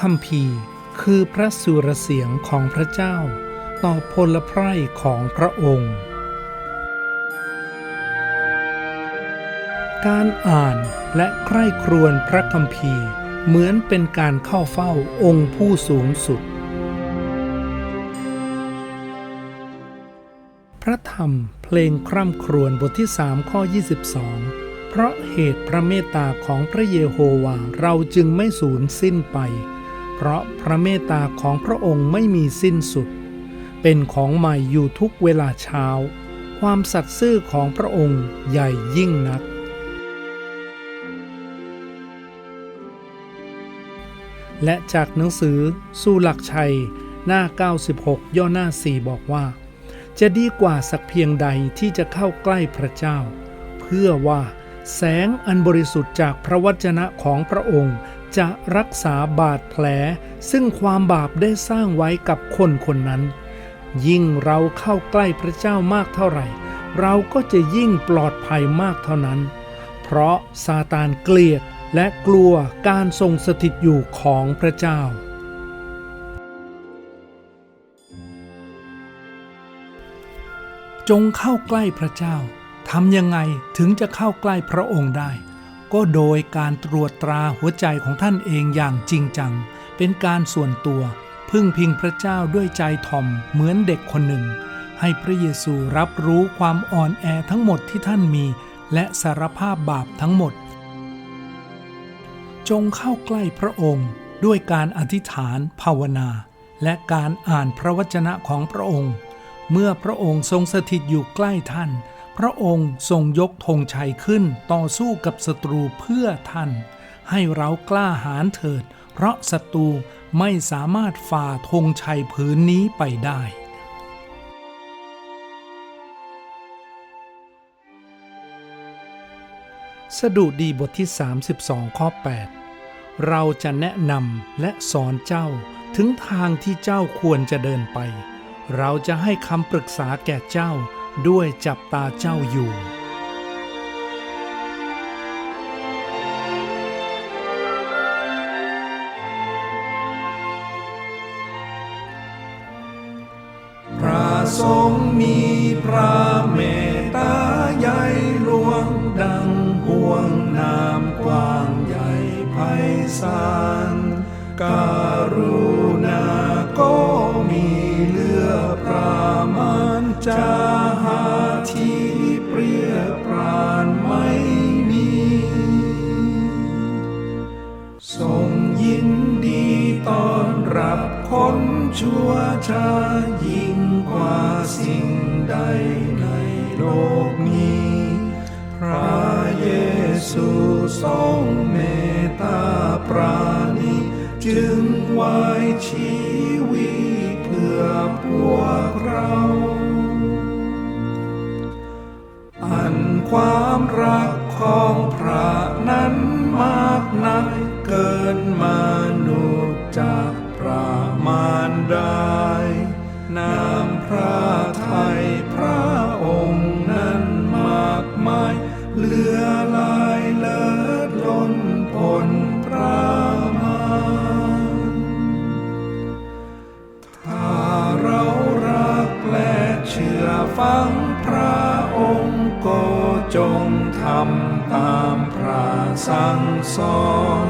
คัมภีร์คือพระสุรเสียงของพระเจ้า ต่อพลไพร่ของพระองค์ การอ่านและใคร่ครวญพระคัมภีร์เหมือนเป็นการเข้าเฝ้าองค์ผู้สูงสุด พระธรรมเพลงคร่ำครวญบทที่ 3 ข้อ 22 เพราะเหตุพระเมตตาของพระเยโฮวาเราจึงไม่สูญสิ้นไป เพราะพระเมตตาของพระองค์ไม่มีสิ้นสุด เป็นของใหม่อยู่ทุกเวลาเช้า ความสัตย์ซื่อของพระองค์ใหญ่ยิ่งนัก และจากหนังสือสู้หลักชัย หน้า 96 ย่อหน้า 4 บอกว่า จะดีกว่าสักเพียงใดที่จะเข้าใกล้พระเจ้า เพื่อว่าแสงอันบริสุทธิ์จากพระวจนะของพระองค์ จะรักษาบาดแผล ซึ่งความบาปได้สร้างไว้กับคนคนนั้น ยิ่งเราเข้าใกล้พระเจ้ามากเท่าไหร่ เราก็จะยิ่งปลอดภัยมากเท่านั้น เพราะซาตานเกลียดและกลัวการทรงสถิตอยู่ของพระเจ้า จงเข้าใกล้พระเจ้าทำยังไงถึงจะเข้าใกล้พระองค์ได้ ก็โดยการตรวจตราหัวใจของท่านเองอย่างจริงจัง เป็นการส่วนตัว พึ่งพิงพระเจ้าด้วยใจถ่อมเหมือนเด็กคนหนึ่ง ให้พระเยซูรับรู้ความอ่อนแอทั้งหมดที่ท่านมี และสารภาพบาปทั้งหมด จงเข้าใกล้พระองค์ด้วยการอธิษฐานภาวนา และการอ่านพระวจนะของพระองค์ เมื่อพระองค์ทรงสถิตอยู่ใกล้ท่าน พระองค์ทรงยกธงชัยขึ้นต่อสู้กับศัตรูเพื่อท่าน ให้เรากล้าหาญเถิด เพราะศัตรูไม่สามารถฝ่าธงชัยผืนนี้ไปได้สดุดีบทที่ 32 ข้อ 8 เราจะแนะนำและสอนเจ้าถึงทางที่เจ้าควรจะเดินไป เราจะให้คำปรึกษาแก่เจ้า ด้วยจับตาเจ้าอยู่ พระทรงมีพระเมตตาใหญ่หลวงดังห่วงน้ำกว้างใหญ่ไพศาลการุณาก็มีเลือประมาณจะหา ทรงยินดีต้อนรับคนชั่วชายิ่งกว่าสิ่งใดในโลกนี้ พระเยซูทรงเมตตาปราณีจึงไว้ชีวิตเพื่อพวกเรา อันความรักของพระนั้น มากนักเกินมา ตามพระสั่งสอน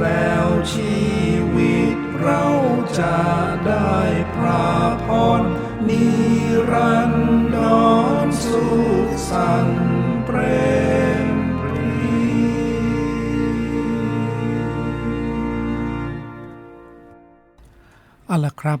แล้วชีวิตเราจะได้พระพรนิรันดรสุขสันต์เปรมปรีเอาละครับ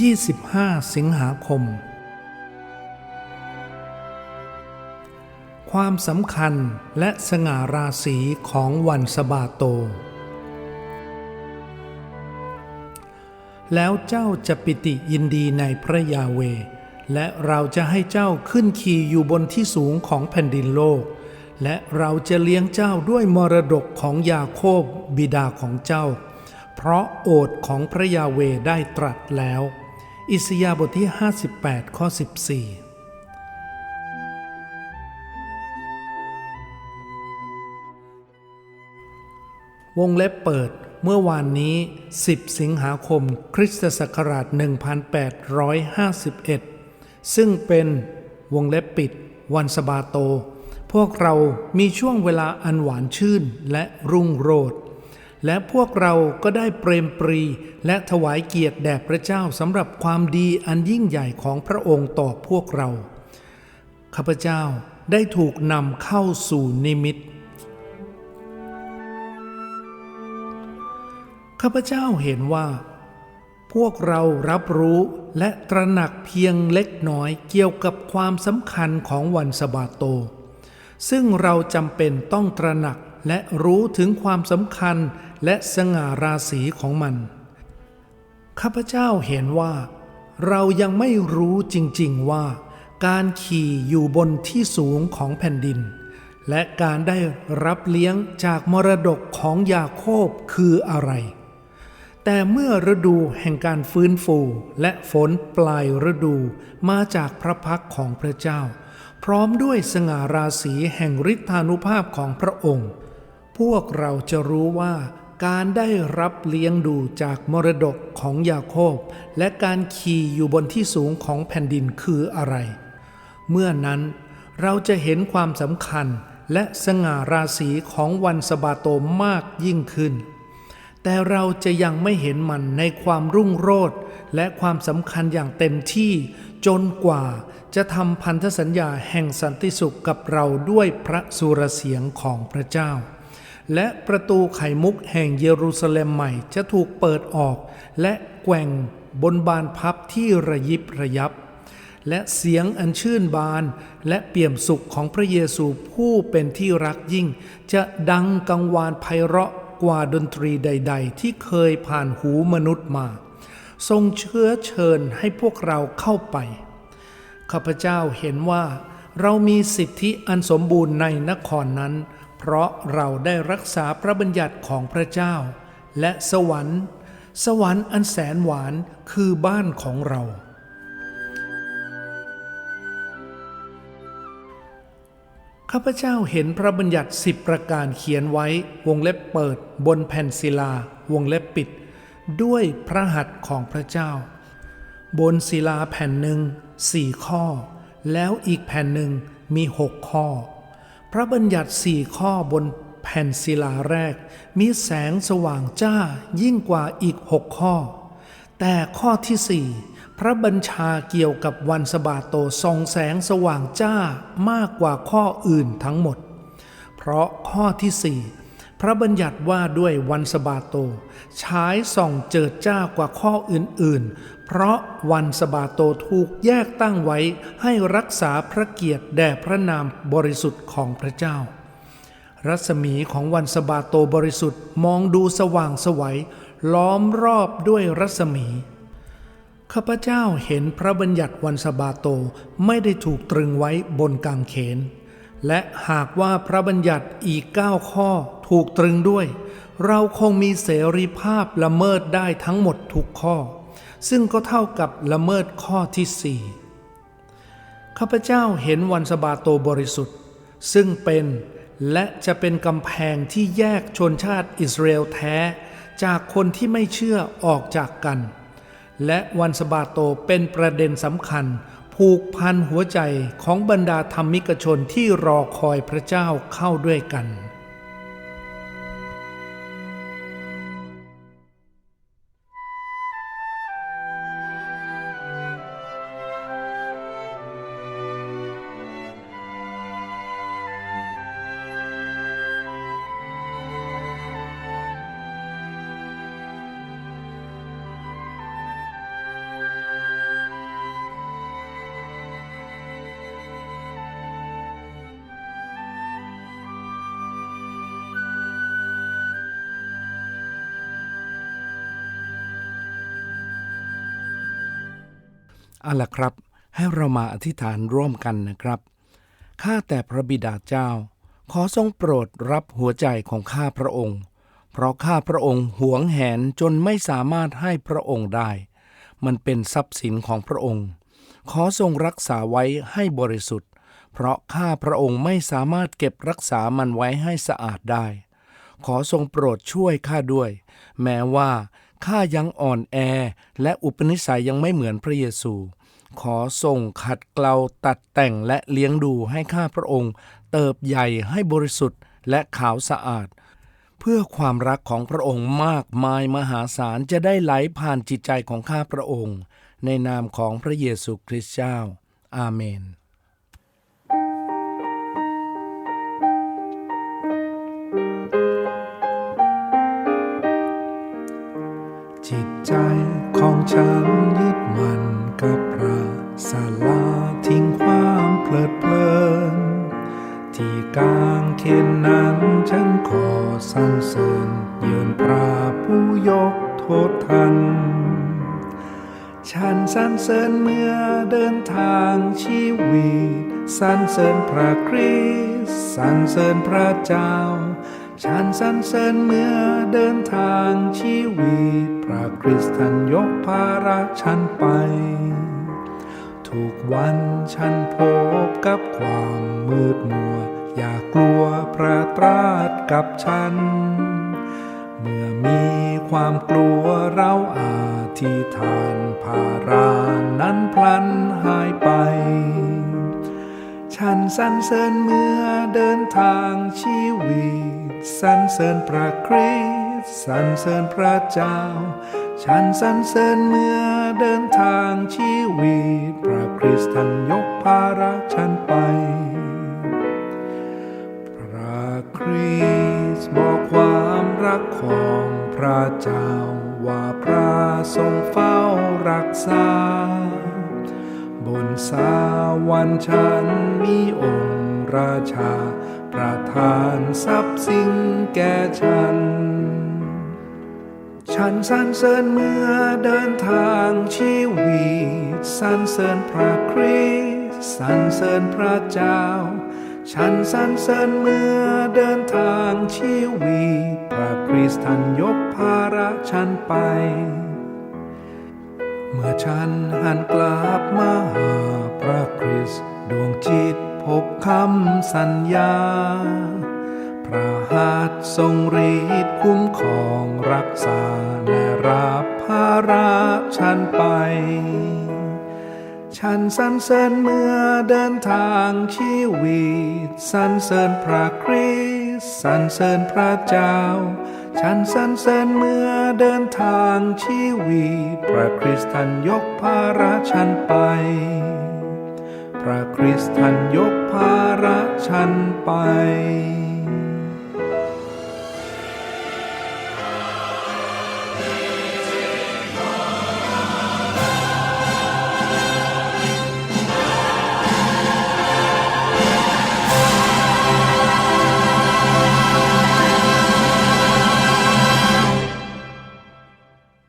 25 สิงหาคม ความสำคัญและสง่าราศีของวันสบาโต แล้วเจ้าจะปิติยินดีในพระยาเว และเราจะให้เจ้าขึ้นขี่อยู่บนที่สูงของแผ่นดินโลก และเราจะเลี้ยงเจ้าด้วยมรดกของยาโคบบิดาของเจ้าเพราะโอษของพระยาเวได้ตรัสแล้ว อิสยาบทที่ 58 ข้อ 14วงเล็บเปิดเมื่อวานนี้ 10 สิงหาคม คริสตศักราช 1851 ซึ่งเป็นวงเล็บปิด วันสบาโต พวกเรามีช่วงเวลาอันหวานชื่นและรุ่งโรจน์ และพวกเราก็ได้เปรมปรีและถวายเกียรติแด่พระเจ้าสำหรับความดีอันยิ่งใหญ่ของพระองค์ต่อพวกเรา ข้าพเจ้าได้ถูกนำเข้าสู่นิมิต ข้าพเจ้าเห็นว่า พวกเรารับรู้และตระหนักเพียงเล็กน้อยเกี่ยวกับความสำคัญของวันสบาโต ซึ่งเราจำเป็นต้องตระหนักและรู้ถึงความสำคัญ และสง่าราศีของมัน ข้าพเจ้าเห็นว่า เรายังไม่รู้จริงๆว่า การขี่อยู่บนที่สูงของแผ่นดิน และการได้รับเลี้ยงจากมรดกของยาโคบคืออะไร แต่เมื่อฤดูแห่งการฟื้นฟูและฝนปลายฤดูมาจากพระพักของพระเจ้า พร้อมด้วยสง่าราศีแห่งฤทธานุภาพของพระองค์พวกเราจะรู้ว่า การได้รับเลี้ยงดูจากมรดกของยาโคบ และการขี่อยู่บนที่สูงของแผ่นดินคืออะไร เมื่อนั้นเราจะเห็นความสำคัญและสง่าราศีของวันสบาโตมากยิ่งขึ้น แต่เราจะยังไม่เห็นมันในความรุ่งโรจน์และความสำคัญอย่างเต็มที่จนกว่าจะทำพันธสัญญาแห่งสันติสุขกับเราด้วยพระสุรเสียงของพระเจ้า และประตูไข่มุกแห่งเยรูซาเล็มใหม่จะถูกเปิดออก และแกว่งบนบานพับที่ระยิบระยับ และเสียงอันชื่นบานและเปี่ยมสุขของพระเยซูผู้เป็นที่รักยิ่ง จะดังกังวานไพเราะกว่าดนตรีใด ๆ ที่เคยผ่านหูมนุษย์มา ทรงเชื้อเชิญให้พวกเราเข้าไป ข้าพเจ้าเห็นว่าเรามีสิทธิอันสมบูรณ์ในนครนั้น เพราะเราได้รักษาพระบัญญัติของพระเจ้า และสวรรค์ สวรรค์อันแสนหวานคือบ้านของเรา ข้าพเจ้าเห็นพระบัญญัติสิบประการเขียนไว้วงเล็บเปิดบนแผ่นศิลาวงเล็บปิด ด้วยพระหัตถ์ของพระเจ้า บนศิลาแผ่นหนึ่งสี่ข้อ แล้วอีกแผ่นหนึ่งมีหกข้อ พระบัญญัติสี่ข้อบนแผ่นศิลาแรก มีแสงสว่างจ้ายิ่งกว่าอีกหกข้อ แต่ข้อที่สี่พระบัญชาเกี่ยวกับวันสบาโตส่องแสงสว่างจ้ามากกว่าข้ออื่นทั้งหมด เพราะข้อที่สี่พระบัญญัติว่าด้วยวันสบาโตฉายส่องเจิดจ้ากว่าข้ออื่นๆ เพราะวันสบาโตถูกแยกตั้งไว้ให้รักษาพระเกียรติแด่พระนามบริสุทธิ์ของพระเจ้า รัศมีของวันสบาโตบริสุทธิ์มองดูสว่างสวัยล้อมรอบด้วยรัศมี ข้าพเจ้าเห็นพระบัญญัติวันสบาโตไม่ได้ถูกตรึงไว้บนกางเขน และหากว่าพระบัญญัติอีก 9 ข้อถูกตรึงด้วย เราคงมีเสรีภาพละเมิดได้ทั้งหมดทุกข้อ ซึ่งก็เท่ากับละเมิดข้อที่สี่ข้าพเจ้าเห็นวันสะบาโตบริสุทธิ์ ซึ่งเป็นและจะเป็นกำแพงที่แยกชนชาติอิสราเอลแท้ จากคนที่ไม่เชื่อออกจากกัน และวันสะบาโตเป็นประเด็นสำคัญ ผูกพันหัวใจของบรรดาธรรมิกชนที่รอคอยพระเจ้าเข้าด้วยกัน เอาละครับ ให้เรามาอธิษฐานร่วมกันนะครับ ข้าแต่พระบิดาเจ้า ขอทรงโปรดรับหัวใจของข้าพระองค์ เพราะข้าพระองค์หวงแหนจนไม่สามารถให้พระองค์ได้ มันเป็นทรัพย์สินของพระองค์ ขอทรงรักษาไว้ให้บริสุทธิ์ เพราะข้าพระองค์ไม่สามารถเก็บรักษามันไว้ให้สะอาดได้ ขอทรงโปรดช่วยข้าด้วย แม้ว่า ข้ายังอ่อนแอและอุปนิสัยยังไม่เหมือนพระเยซู ขอทรงขัดเกลาตัดแต่งและเลี้ยงดูให้ข้าพระองค์ เติบใหญ่ให้บริสุทธิ์และขาวสะอาด เพื่อความรักของพระองค์มากมายมหาศาลจะได้ไหลผ่านจิตใจของข้าพระองค์ ในนามของพระเยซูคริสต์เจ้า อาเมน จิตใจของฉันยึดมันกับพระศาลาทิ้งความเพลิดเพลิน ที่กลางเขนนั้นฉันขอสรรเสริญยืนพระผู้ยกโทษทัน ฉันสรรเสริญเมื่อเดินทางชีวิตสรรเสริญพระคริสต์สรรเสริญพระเจ้า ฉันสรรเสริญเมื่อเดินทางชีวิต พระคริสต์ท่านยกภาระฉันไป ทุกวันฉันพบกับความมืดมัว อย่ากลัวพระตราดกับฉัน เมื่อมีความกลัวเราอาธิษฐานภารานั้นพลันหายไป ฉันสรรเสริญเมื่อเดินทางชีวิตสรรเสริญพระคริสต์สรรเสริญพระเจ้า ฉันสรรเสริญเมื่อเดินทางชีวิต พระคริสต์ท่านยกภาระฉันไป พระคริสต์บอกความรักของพระเจ้า ว่าพระทรงเฝ้ารักษา นสาวรรค์ฉันมีองค์ราชา ประทานทรัพย์สิ่งแก่ฉัน ฉันสรรเสริญเมื่อเดินทางชีวิตสรรเสริญพระคริสต์สรรเสริญพระเจ้า ฉันสรรเสริญเมื่อเดินทางชีวิตพระคริสต์ท่านยกภาระฉันไปเมื่อฉันหันกลับมาำสัญญา พระหัตถ์ทรงฤทธิ์คุ้มครองรักษา และรับภาระฉันไป ฉันสรรเสริญเมื่อเดินทางชีวิตสรรเสริญพระคริสต์สรรเสริญพระเจ้า ฉันสรรเสริญเมื่อเดินทางชีวิต พระคริสต์ท่านยกภาระฉันไป พระคริสต์ท่านยกภาระฉันไป